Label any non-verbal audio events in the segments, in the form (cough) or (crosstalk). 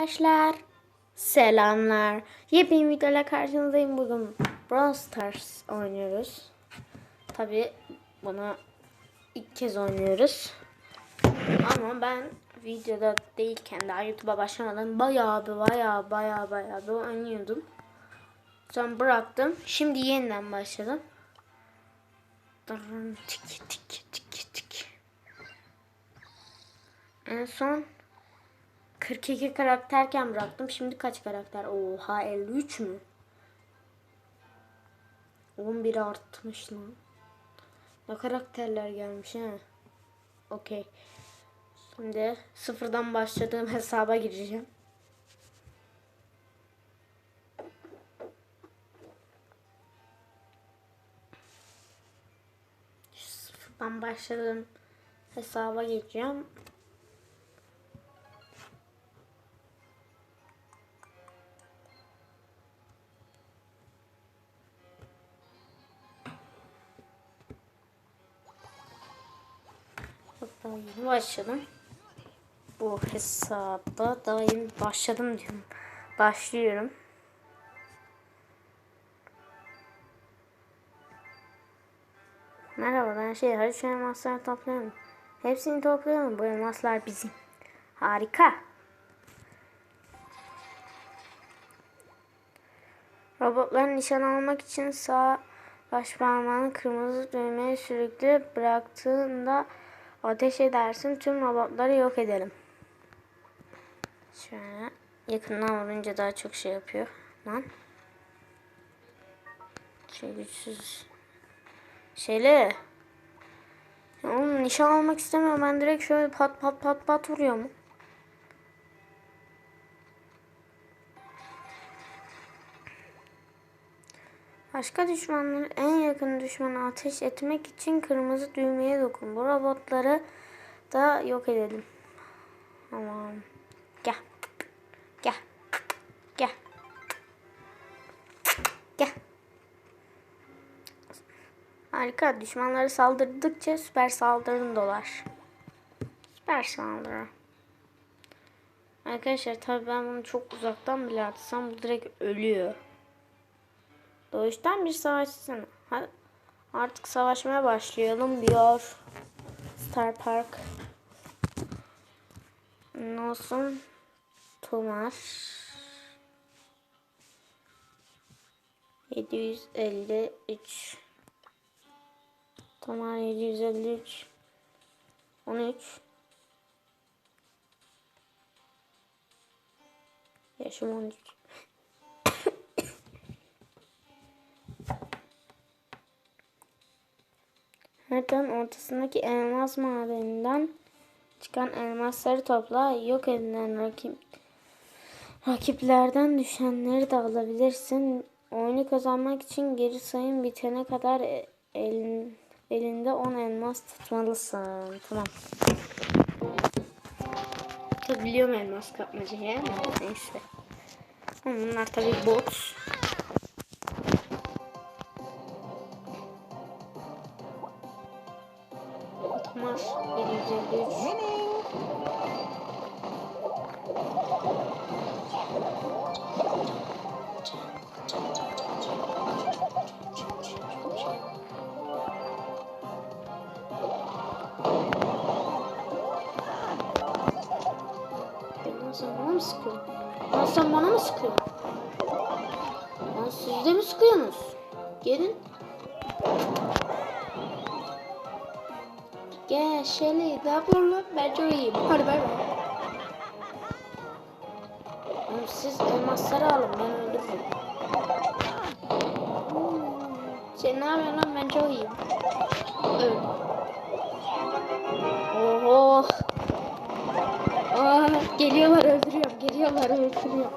Arkadaşlar selamlar. Yepyeni videoyla karşınızdayım. Bugün Brawl Stars oynuyoruz. Tabi bunu ilk kez oynuyoruz. Ama ben videoda değilken daha YouTube'a başlamadan bayağı bir bayağı bayağı bayağı bir oynuyordum. Sonra bıraktım. Şimdi yeniden başladım. Tik tik tik tik. En son 42 karakterken bıraktım. Şimdi kaç karakter? Oha 53 mü? 11 artmış lan. Ne karakterler gelmiş ha. Okey. Şimdi sıfırdan başladığım (laughs) hesaba gireceğim. Sıfırdan başladığım hesaba gireceğim. Başladım. Bu hesaba yeni başladım diyorum. Başlıyorum. Merhaba ben şey hadi şu elmasları toplayalım. Hepsini toplayalım. Bu elmaslar bizim. Harika. Robotların nişan almak için sağ baş parmağını kırmızı düğmeye sürüklü bıraktığında ateş edersin. Tüm robotları yok edelim. Şöyle yakından vurunca daha çok şey yapıyor. Lan. Şey güçsüz. Şeyle. Oğlum nişan almak istemiyorum. Ben direkt şöyle pat pat pat pat vuruyorum. Başka düşmanları en yakın düşmana ateş etmek için kırmızı düğmeye dokun. Bu robotları da yok edelim. Tamam. Gel. Gel. Gel. Gel. Harika. Düşmanları saldırdıkça süper saldırın dolar. Süper saldırı. Arkadaşlar tabii ben bunu çok uzaktan bile atsam bu direkt ölüyor. Doğuştan bir savaşçısın. Hadi artık savaşmaya başlayalım diyor. Star Park. Ne olsun? Tomar. 753 Tomar 753 13 Yaşım 13 Haritanın ortasındaki elmas madeninden çıkan elmasları topla. Yok edilen rakip rakiplerden düşenleri de alabilirsin. Oyunu kazanmak için geri sayım bitene kadar e- elin, elinde 10 elmas tutmalısın. Tamam. Tabii biliyorum elmas kapmacayı neyse. Bunlar tabii bot. Mı sıkıyorsun? Lan sen bana mı sıkıyorsun? Lan siz de mi sıkıyorsunuz? Gelin. Gel Shelly ne yapıyorsun lan? Ben çok iyiyim. Hadi bay bay. Oğlum siz elmasları alın ben öldürürüm. Hmm, Sen ne yapıyorsun lan? Ben çok iyiyim. Öl. Oho. Aa, geliyorlar Geliyorlar öldürüyorum.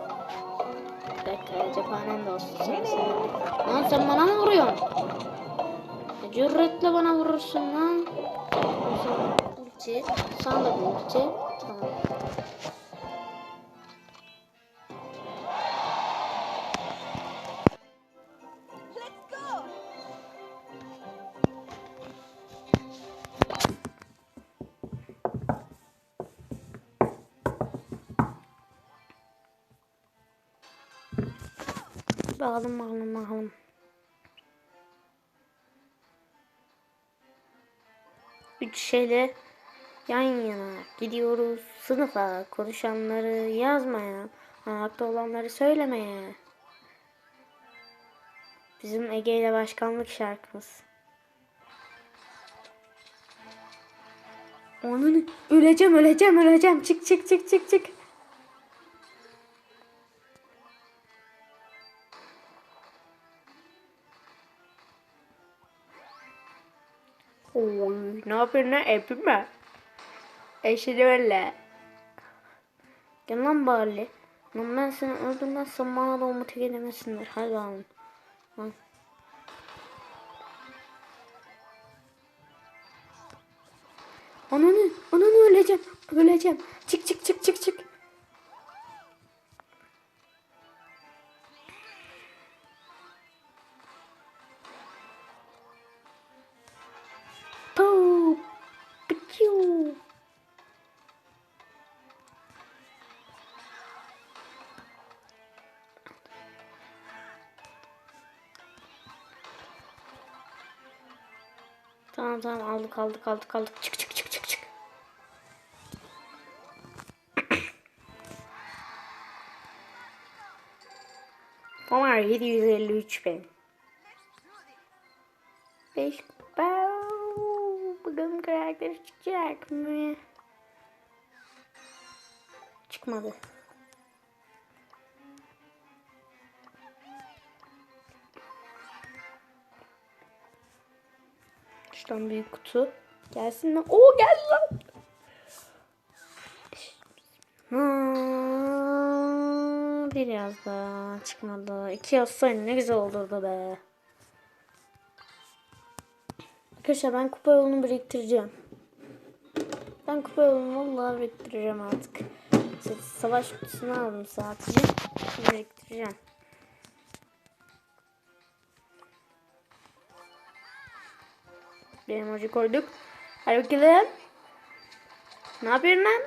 Bir dakika cephanen de olsun sen sen. Lan sen bana mı vuruyorsun? Ne Cüretle bana vurursun lan. Sana ulti. Sana da bir ulti. Bakalım bakalım bakalım. Üç şeyle yan yana gidiyoruz sınıfa konuşanları yazmaya, hayatta olanları söylemeye. Bizim Ege ile başkanlık şarkımız. Onun öleceğim öleceğim öleceğim çık çık çık çık çık. Ne yapıyorsun lan epim mi? Eşini öyle. Gel lan bari. Lan ben seni öldürmezsem bana da umut edemesinler. Hadi bakalım. Lan. Ananı, ananı öleceğim. Öleceğim. Çık çık çık çık çık. Tamam tamam aldık aldık aldık aldık. Çık çık çık çık çık. Tamam 753 bin. 5 Bakalım karakter çıkacak mı? Çıkmadı. Şuradan büyük kutu. Gelsin lan. Oo geldi lan. Hmm, biraz daha çıkmadı. İki yazsaydı ne güzel olurdu be. Arkadaşlar ben kupa yolunu biriktireceğim. Ben kupa yolunu vallahi biriktireceğim artık. Savaş kutusunu aldım sadece. Biriktireceğim. Bir emoji koyduk. Hadi bakalım. Ne yapıyorsun lan?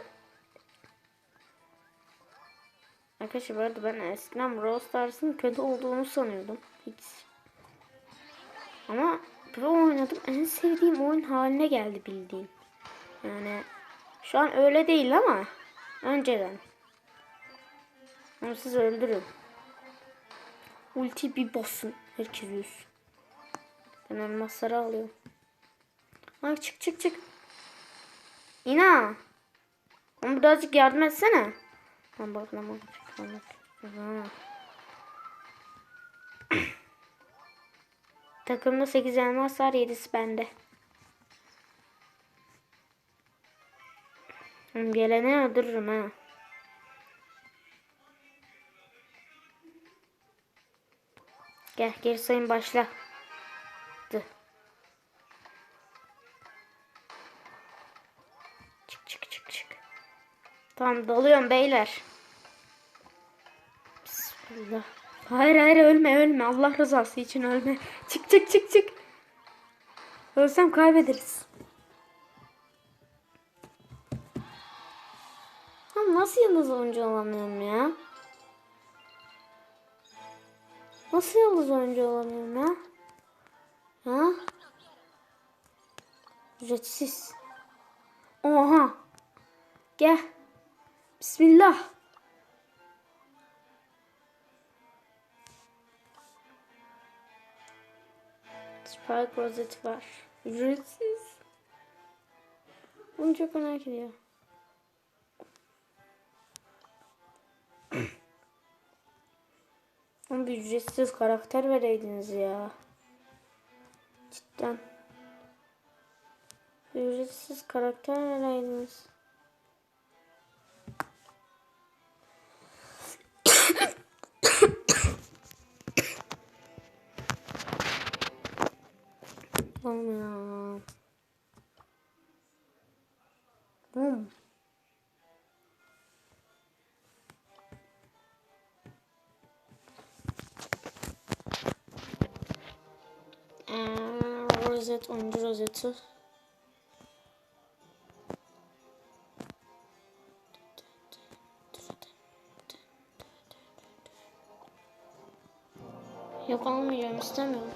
Arkadaşlar bu arada ben eskiden Brawl Stars'ın kötü olduğunu sanıyordum. Hiç. Ama Pro oynadım. En sevdiğim oyun haline geldi bildiğim. Yani şu an öyle değil ama önceden. Ama siz öldürün. Ulti bir basın. Herkes yüz. Ben elmasları alıyorum. Ay çık çık çık. İna. Ama birazcık yardım etsene. Lan bak lan bak. Bak. Takımda 8 elmas var 7'si bende. Geleni öldürürüm ha. Gel geri sayın başla. Tamam dalıyorum beyler. Bismillah. Hayır hayır ölme ölme. Allah rızası için ölme. Çık çık çık çık. Ölsem kaybederiz. Ha, nasıl yıldız oyuncu olamıyorum ya? Nasıl yıldız oyuncu olamıyorum ya? Ha? Ücretsiz. Oha. Gel. Bismillah. Spike rozeti var. Ücretsiz. Bunu çok merak ediyorum. (clears throat) Ama bir ücretsiz karakter vereydiniz ya. Cidden. Ücretsiz karakter vereydiniz. Rozet, oyuncu rozeti. Yok almayacağım istemiyorum.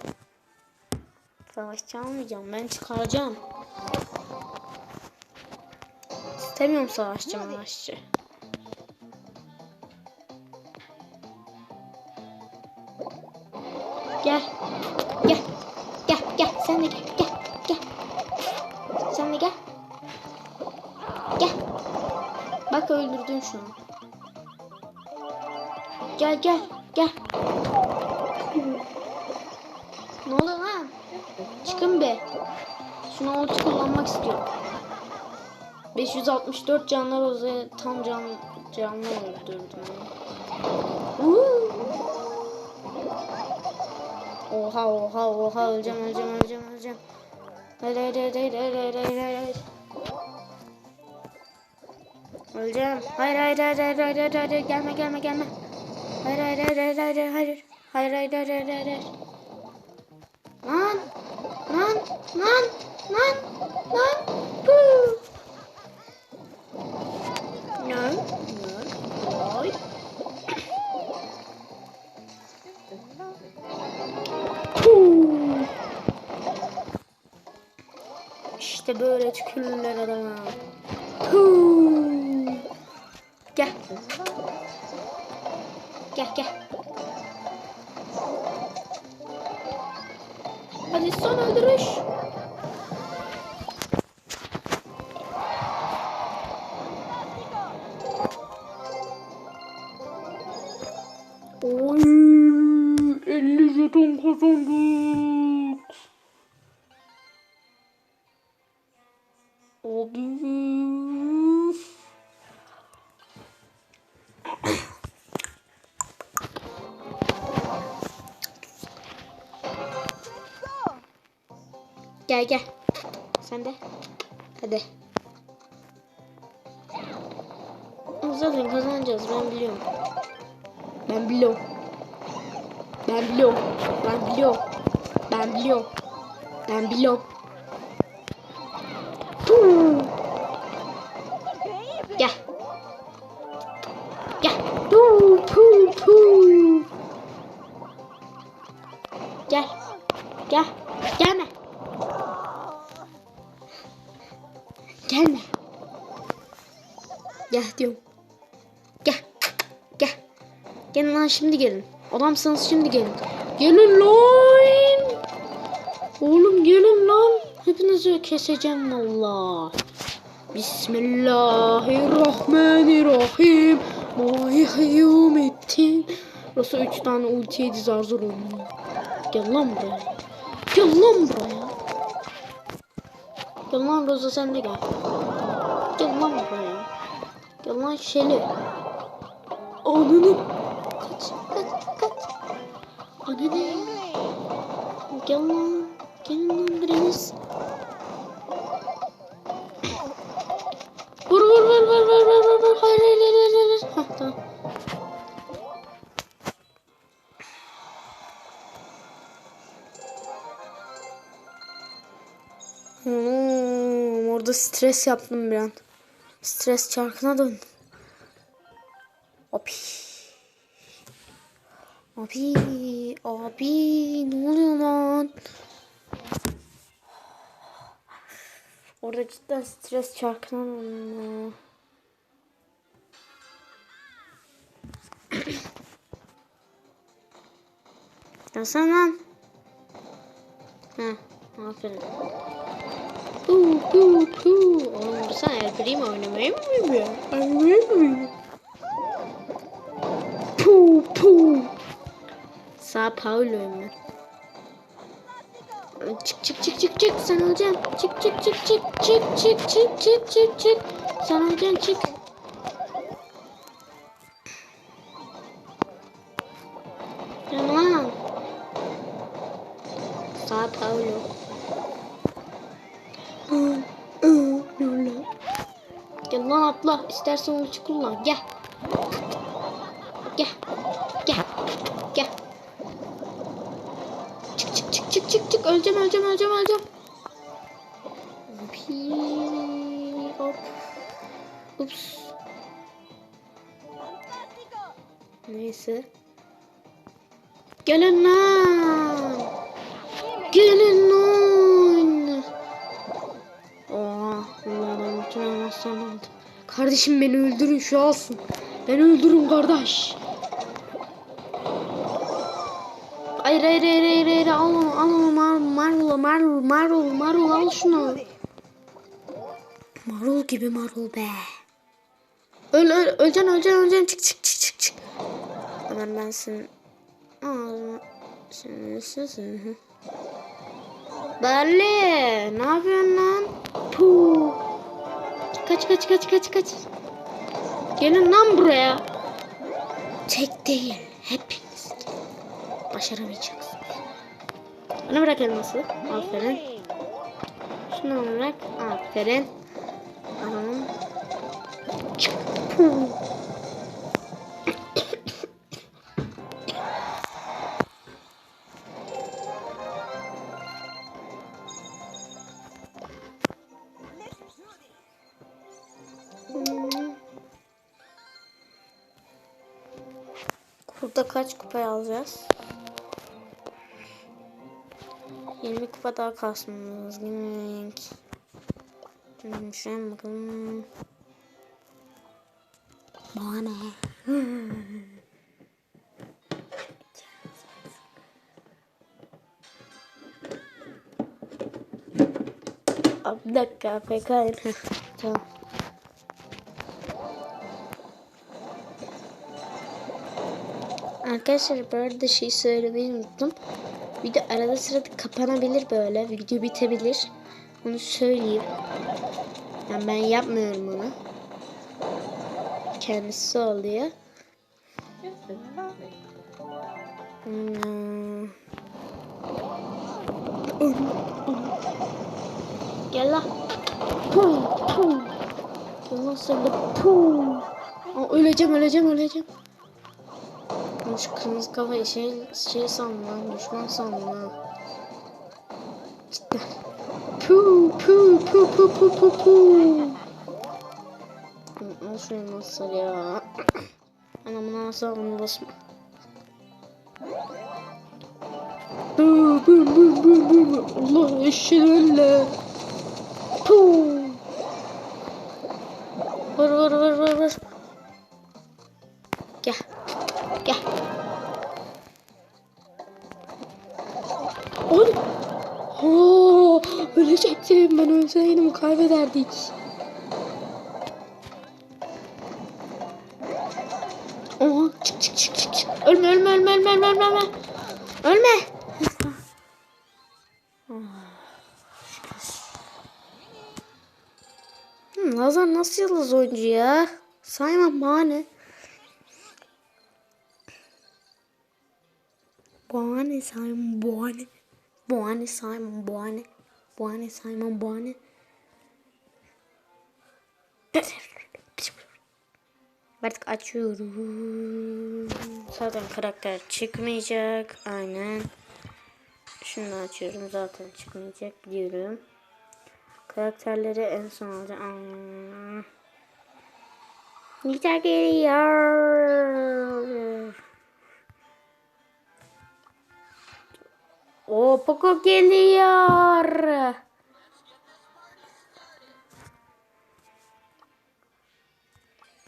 Savaşçı almayacağım ben çıkaracağım. İstemiyorum savaşçı savaşçı. Gel. Gel. Gel sen de gel gel gel. Sen de gel. Gel. Bak öldürdün şu an. Gel gel gel. Ne oluyor lan? Çıkın be. Şuna ulti kullanmak istiyorum. 564 canlar Oza'ya tam can canlı öldürdüm. Uuu. oha oha oha öleceğim öleceğim öleceğim öleceğim. Hayır hayır hayır hayır hayır hayır hayır hayır. Öleceğim. Hayır hayır hayır hayır hayır hayır hayır gelme gelme gelme. Hayır hayır hayır hayır hayır hayır. Hayır hayır hayır hayır hayır. hayır. Lan lan lan lan lan. Puu. No. İşte böyle tükürürler adama. Huu. Gel. Gel gel. Hadi son öldürüş. Oy, 50 jeton kazandık. Abi. Gel gel. Sen de. Hadi. Zaten kazanacağız ben biliyorum. Ben biliyorum. Ben biliyorum. Ben biliyorum. Ben biliyorum. Ben biliyorum. Gel. Gelme. Gelme. Gel diyorum. Gel. Gel. Gelin lan şimdi gelin. Adamsınız şimdi gelin. Gelin lan. Oğlum gelin lan. Hepinizi keseceğim valla. Bismillahirrahmanirrahim. Mahiyumettin. Burası üç tane ulti yedi zar zor oynuyor. Gel lan buraya. Gel lan buraya. Gel lan Roza sen de gel. Gel lan buraya. Gel lan Şeli. Ananı. Kaç kaç kaç. Ananı. Gel lan. Stres yaptım bir an. Stres çarkına döndüm. Abi. Abi. Abi. Ne oluyor lan? Orada cidden stres çarkına döndüm. (clears throat) Nasıl lan? Heh, aferin. Hu hu hu. Oğlum sen El Primo oynamayı mı bilmiyor? Oynamayı mı bilmiyor? Pu pu. Sao Paulo'yum ben. Çık çık çık çık çık sen öleceksin. Çık çık çık çık çık çık çık çık çık çık. Sen öleceksin çık. İstersen ulti kullan. Gel. Gel. Gel. Gel. Çık çık çık çık çık çık. Öleceğim öleceğim öleceğim öleceğim. Hop. Ups. Neyse. Gelin lan. Gelin lan. Oha. Allah'ım bütün elmaslarını aldım. Kardeşim beni öldürün şu alsın. Beni öldürün kardeş. Hayır hayır hayır hayır hayır al onu al onu mar marul marul marul marul al şunu. Marul gibi marul be. Öl öl öleceksin öleceksin öleceksin çık çık çık çık çık. Hemen ben senin ağzına senin sesini. Berli ne yapıyorsun lan? Puh. Kaç kaç kaç kaç kaç. Gelin lan buraya. Tek değil hepiniz. Başaramayacaksınız. Bana bırak elması. Aferin. Şunu bırak. Aferin. Tamam. Çık. Puh. Burada kaç kupa alacağız? 20 kupa daha kasmamız gerek. Hmm, Şuraya bakalım. Bana ne? (laughs) Bir dakika PK'yım. (laughs) tamam. Arkadaşlar bu arada şey söylemeyi unuttum. Video arada sırada kapanabilir böyle. Video bitebilir. Onu söyleyeyim. Yani ben yapmıyorum onu. Kendisi oluyor. Hmm. Gel lan. Pum pum. Sen de pum. Öleceğim öleceğim öleceğim. Şu kırmızı kafayı şey, şey sandım lan, düşman sandım ha. Cidden. Pu pu pu pu pu pu pu. Al şunu nasıl ya. Anamın ağzına bunu basma. Bu bu bu bu bu. Allah eşhedülle. Pu. Vur vur vur vur vur. Oy. Oo, ölecektim ben ölseydim kaybederdik. Oha çık çık çık çık. Ölme ölme ölme ölme ölme ölme ölme. Ölme. Hmm, nasıl yıldız oyuncu ya? Saymam bahane. Bahane Simon bahane. Bahane Simon bahane. Bahane Simon bahane. Artık açıyorum. Zaten karakter çıkmayacak. Aynen. Şunu açıyorum. Zaten çıkmayacak biliyorum. Karakterleri en son alacağım. Nita geliyor. O Poco geliyor.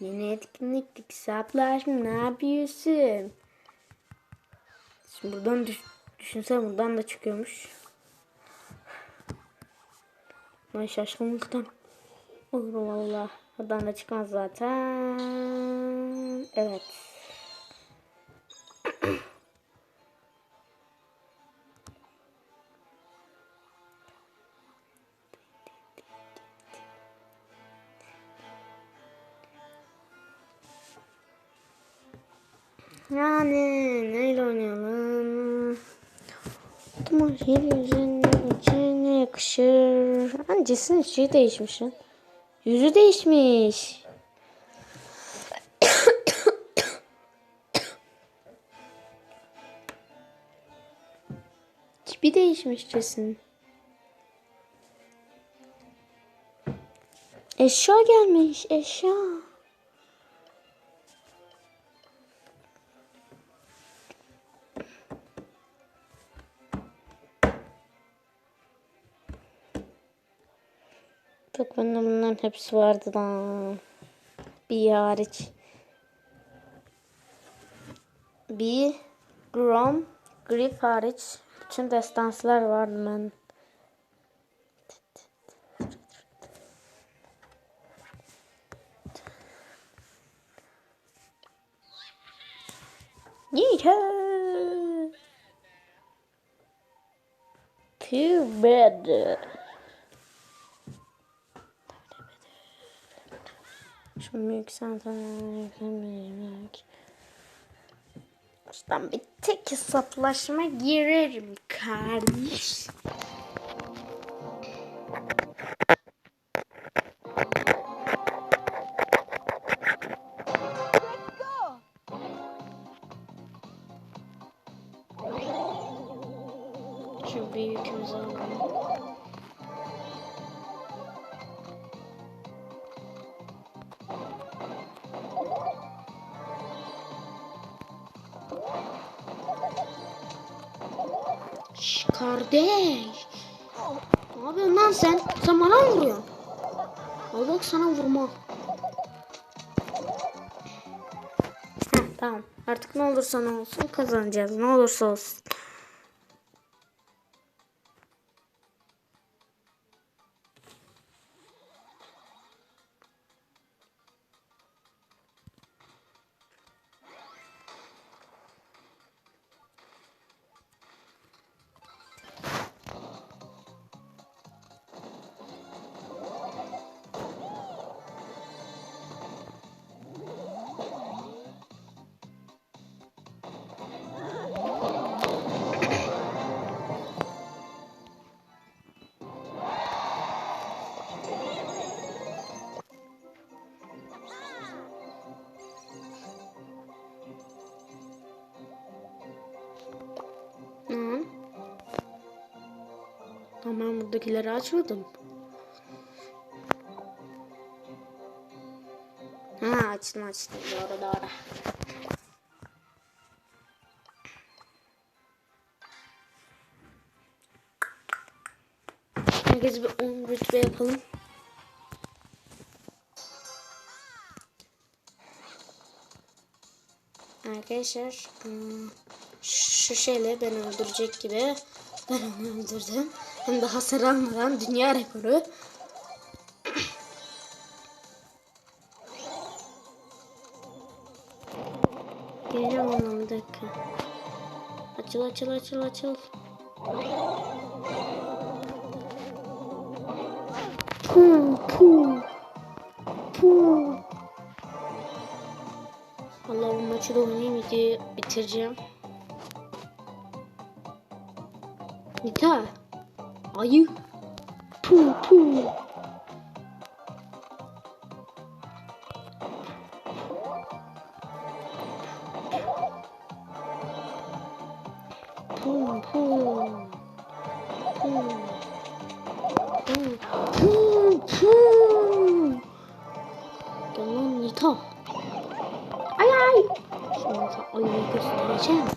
Yine etkinlik hesaplaşma ne yapıyorsun? Şimdi buradan düş düşünsene buradan da çıkıyormuş. Ben şaşkınlıktan olur valla. Buradan da çıkmaz zaten. Evet. Yakışır. Ancasının şey değişmiş lan. Yüzü değişmiş. Tipi değişmiş Jesse'nin. Eşya gelmiş eşya. Bende bunların hepsi vardı lan. Bir hariç. Bir Grom, Grip hariç bütün destanslar vardı ben. Yeehaw! Too bad. Şu yükseltmek. Ustam bir tek hesaplaşma girerim kardeş. Kardeş. Ne yapıyorsun lan sen? Sen bana mı vuruyorsun? Al bak sana vurma. Heh, tamam. Artık ne olursa ne olsun kazanacağız. Ne olursa olsun. Ama ben buradakileri açmadım. Ha açtım açtım doğru doğru. Herkes bir 10 rütbe yapalım. Arkadaşlar hmm, şu şeyle beni öldürecek gibi ben onu öldürdüm. Hem de hasar almadan dünya rekoru. Geleceğim ona bir dakika. Açıl açıl açıl açıl. Pum pum. Pum. Vallahi bu maçı da oynayayım videoyu bitireceğim. Nita. Ayı. Pu pu. Pum pum. Pum. Pum. Pum pum. Gel lan Nita. Ay ay. Şimdi sana ayıyı göstereceğim.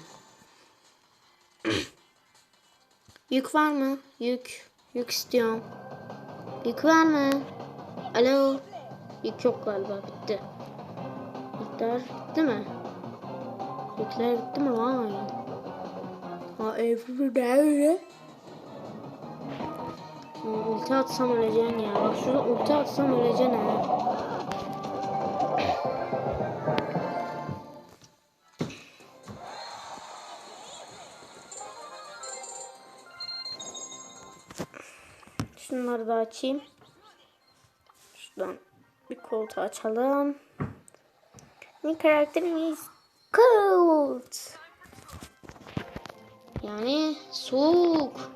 Yük var mı? Yük. Yük istiyorum. Yük var mı? Alo. Yük yok galiba bitti. Yükler bitti mi? Yükler bitti mi? Vay. Ha evri de öyle. Aa, Ulti atsam öleceksin ya. Bak şurada ulti atsam öleceksin ha. Da açayım. Şuradan bir koltuğu açalım. Ne karakterimiz? Cold. Yani soğuk.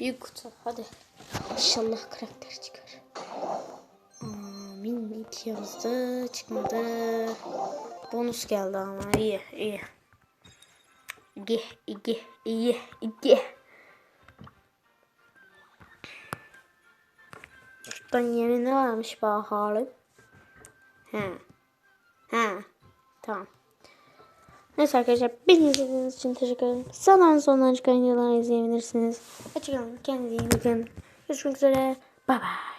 Büyük kutu. Hadi. İnşallah karakter çıkar. Amin. İki yazdı. Çıkmadı. Bonus geldi ama iyi iyi. İyi iyi iyi iyi. Şuradan yeni ne varmış bakalım. He. He. Tamam. Neyse arkadaşlar beni izlediğiniz için teşekkür ederim. Sağdan soldan çıkan videoları izleyebilirsiniz. Açıklamada kendinize iyi bakın. Görüşmek üzere. Bay bay.